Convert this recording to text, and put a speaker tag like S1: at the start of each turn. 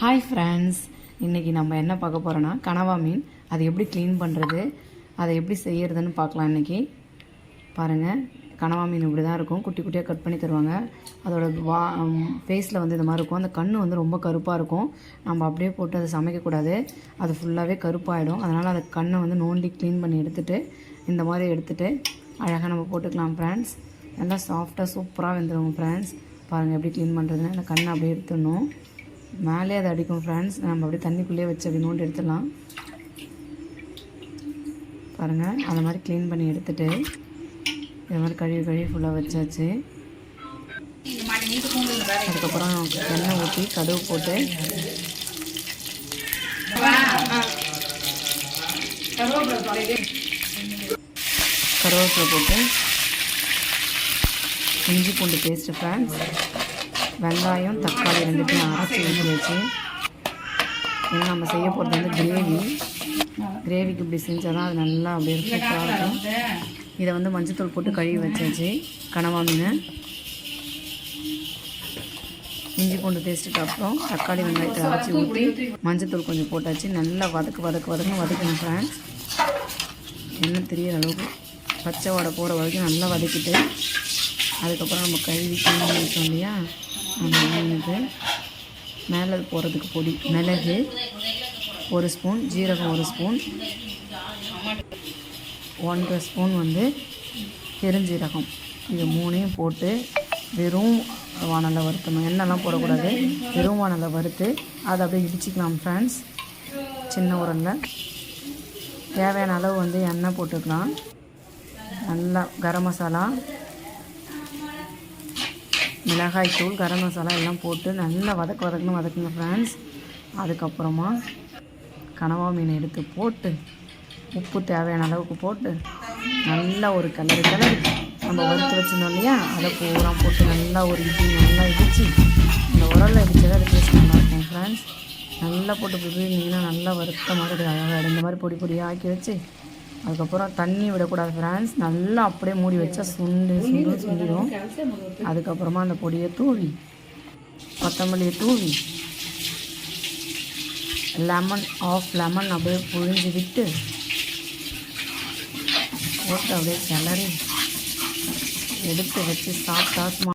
S1: Hi friends இன்றைக்கி நம்ம என்ன பார்க்க போகிறோன்னா கனவா மீன். அதை எப்படி க்ளீன் பண்ணுறது அதை எப்படி செய்கிறதுன்னு பார்க்கலாம் இன்றைக்கி பாருங்கள் கனவா மீன் இப்படி தான் இருக்கும். குட்டி குட்டியாக கட் பண்ணி தருவாங்க. அதோட வா ஃபேஸில் வந்து இந்த மாதிரி இருக்கும். அந்த கண் வந்து ரொம்ப கருப்பாக இருக்கும். நம்ம அப்படியே போட்டு அதை சமைக்கக்கூடாது அது ஃபுல்லாகவே கருப்பாகிடும் அதனால் அந்த கண்ணை வந்து நோண்டி க்ளீன் பண்ணி எடுத்துகிட்டு இந்த மாதிரி எடுத்துட்டு அழகாக நம்ம போட்டுக்கலாம் ஃப்ரெண்ட்ஸ் நல்லா சாஃப்டாக சூப்பராக வெந்துடும் ஃப்ரெண்ட்ஸ் பாருங்கள் எப்படி க்ளீன் பண்ணுறதுன்னு அந்த கண்ணை அப்படியே எடுத்துடணும். மேலே அது அடிக்கும் ஃப்ரெண்ட்ஸ் நம்ம அப்படியே தண்ணிக்குள்ளேயே வச்சு அப்படி நோண்டு எடுத்துடலாம். பாருங்கள் அந்த மாதிரி க்ளீன் பண்ணி எடுத்துட்டு இந்த மாதிரி கழுவி கழுவி ஃபுல்லாக வச்சாச்சு. அதுக்கப்புறம் எண்ணெய் ஊற்றி கடுகு போட்டு கருவேப்பிலை போட்டு இஞ்சி பூண்டு பேஸ்ட்டு ஃப்ரெண்ட்ஸ் வெங்காயம் தக்காளி ரெண்டுத்தையும் அரைச்சி ஊற்றி ஏன்னா நம்ம செய்ய போகிறது வந்து கிரேவி கிரேவிக்கு இப்படி செஞ்சால் தான் அது நல்லா அப்படியே சூப்பராக இருக்கும். இதை வந்து மஞ்சத்தூள் போட்டு கழுவி வச்சாச்சு. கனவா மீன். இஞ்சி பூண்டு பேஸ்ட்டுக்கு அப்புறம் தக்காளி வெங்காயத்தை அரைச்சி ஊற்றி மஞ்சத்தூள் கொஞ்சம் போட்டாச்சு. நல்லா வதக்கு வதக்கு வதக்கு வதக்கணும் ஃப்ரெண்ட்ஸ் என்ன தெரியற அளவுக்கு பச்சை வடை போகிற வரைக்கும் நல்லா வதக்கிட்டு அதுக்கப்புறம் நம்ம கழுவி க்ளீன் வச்சோம் இல்லையா? அந்த மேலே போகிறதுக்கு பொடி மிளகு ஒரு ஸ்பூன் ஜீரகம் ஒரு ஸ்பூன். ஒன்றரை ஸ்பூன் வந்து பெருஞ்சீரகம். இது மூணையும் போட்டு வெறும் வானலில் வறுத்தணும் எண்ணெய்லாம் போடக்கூடாது. வெறும் வானலில் வறுத்து அதை அப்படியே இடிச்சிக்கலாம் ஃப்ரெண்ட்ஸ் சின்ன உரலில். தேவையான அளவு வந்து எண்ணெய் போட்டுக்கலாம். நல்லா கரம் மசாலா மிளகாய் தூள் கரம் மசாலா எல்லாம் போட்டு நல்லா வதக்க வதக்கணும் வதக்குங்க ஃப்ரெண்ட்ஸ் அதுக்கப்புறமா கனவா மீன் எடுத்து போட்டு உப்பு தேவையான அளவுக்கு போட்டு நல்லா ஒரு கிளறு கிளறி நம்ம வறுத்து வச்சுருந்தோம் இல்லையா? அதை பூரா போட்டு நல்லா ஒரு இடி நல்லா இடித்து இந்த உரலில் இடிச்சதை அது டேஸ்ட் நல்லாயிருக்கும் ஃப்ரெண்ட்ஸ் நல்லா போட்டு பிரிஞ்சிங்கன்னா நல்லா வறுத்த மாதிரி அழகாக இந்த மாதிரி பொடி பொடியாக ஆக்கி வச்சு அதுக்கப்புறம் தண்ணி விடக்கூடாது ஃப்ரெண்ட்ஸ் நல்லா அப்படியே மூடி வச்சா சுண்டு சுண்டு சுண்டிடும் அதுக்கப்புறமா அந்த பொடியை தூவி கொத்தமல்லியை தூவி லெமன் ஆஃப் லெமன் அப்படியே புழிஞ்சு விட்டு போட்டு அப்படியே கிளறி எடுத்து வச்சு சாப்பிட்டா